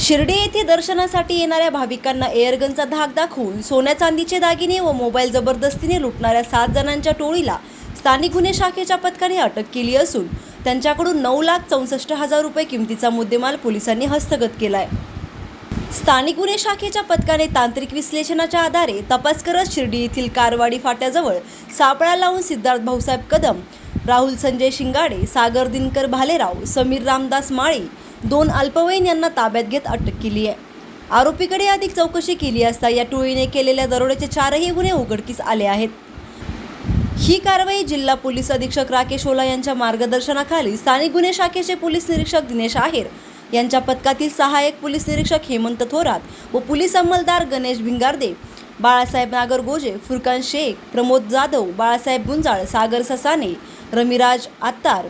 शिर्डी येथे दर्शनासाठी येणाऱ्या भाविकांना एअरगनचा धाक दाखवून सोन्या चांदीचे दागिने व मोबाईल जबरदस्तीने लुटणाऱ्या सात जणांच्या टोळीला स्थानिक गुन्हे शाखेच्या पथकाने अटक केली असून त्यांच्याकडून नऊ लाख चौसष्ट हजार रुपये किमतीचा मुद्देमाल पोलिसांनी हस्तगत केलाय. स्थानिक गुन्हे शाखेच्या पथकाने तांत्रिक विश्लेषणाच्या आधारे तपास करत शिर्डी येथील कारवाडी फाट्याजवळ सापळा लावून सिद्धार्थ भाऊसाहेब कदम राहुल संजय शिंगाडे सागर दिनकर भालेराव समीर रामदास माळी दोन अल्पवयीन यांना ताब्यात घेत अटक केली आहे. आरोपीकडे अधिक चौकशी केली असता या टोळीने केलेल्या दरोड्याचे चारही गुन्हे उघडकीस आले आहेत. ही कारवाई जिल्हा पोलीस अधीक्षक राकेश ओला यांच्या मार्गदर्शनाखाली स्थानिक गुन्हे शाखेचे पोलीस निरीक्षक दिनेश आहेर यांच्या पथकातील सहाय्यक पोलीस निरीक्षक हेमंत थोरात व पोलीस अंमलदार गणेश भिंगारदे बाळासाहेब नागरगोजे फुरकान शेख प्रमोद जाधव बाळासाहेब गुंजाळ सागर ससाने रमिराज आत्तार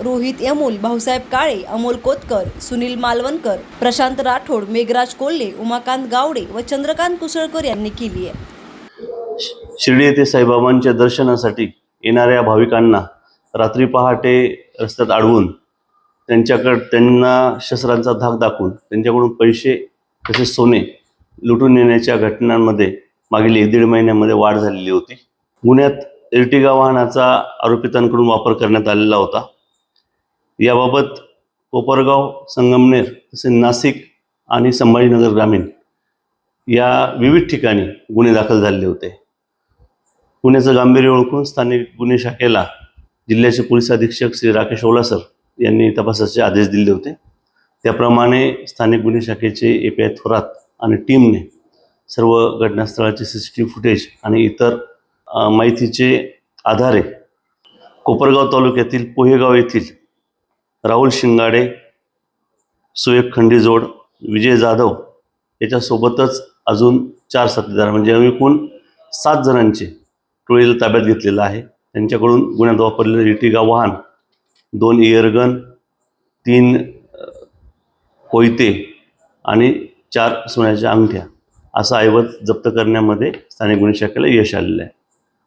रोहित यमोल भाऊसाहेब काळे अमोल कोतकर सुनील मालवणकर प्रशांत राठोड मेघराज कोल्हे उमाकांत गावडे व चंद्रकांत कुसळकर यांनी केली आहे. शिर्डी येथे साईबाबांच्या दर्शनासाठी येणाऱ्या भाविकांना रात्री पहाटे रस्त्यात अडवून त्यांच्याकडे त्यांना शस्त्रांचा धाक दाखवून त्यांच्याकडून पैसे तसेच सोने लुटून नेण्याच्या घटनांमध्ये मागील एक दीड महिन्यामध्ये वाढ झालेली होती. गुन्ह्यात इर्टिगा वाहनाचा आरोपितांकडून वापर करण्यात आलेला होता. याबाबत कोपरगाव संगमनेर तसेच नाशिक आणि संभाजीनगर ग्रामीण या विविध ठिकाणी गुन्हे दाखल झालेले होते. गुन्ह्याचं गांभीर्य ओळखून स्थानिक गुन्हे शाखेला जिल्ह्याचे पोलीस अधीक्षक श्री राकेश ओलासर यांनी तपासाचे आदेश दिले होते. त्याप्रमाणे स्थानिक गुन्हे शाखेचे ए पी आय थोरात आणि टीमने सर्व घटनास्थळाचे C C T V footage आणि इतर माहितीचे आधारे कोपरगाव तालुक्यातील पोहेगाव येथील राहुल शिंगाडे सुयोग खंडीजोड विजय जाधव याच्यासोबतच अजून चार साथीदार म्हणजे एकूण सात जणांचे टोळीला ताब्यात घेतलेलं आहे. त्यांच्याकडून गुन्ह्यात वापरलेलं इटिगा वाहन दोन इयरगन तीन कोयते आणि चार सोन्याच्या अंगठ्या असा ऐवज जप्त करण्यामध्ये स्थानिक गुन्हे शाखेला यश आलेलं आहे.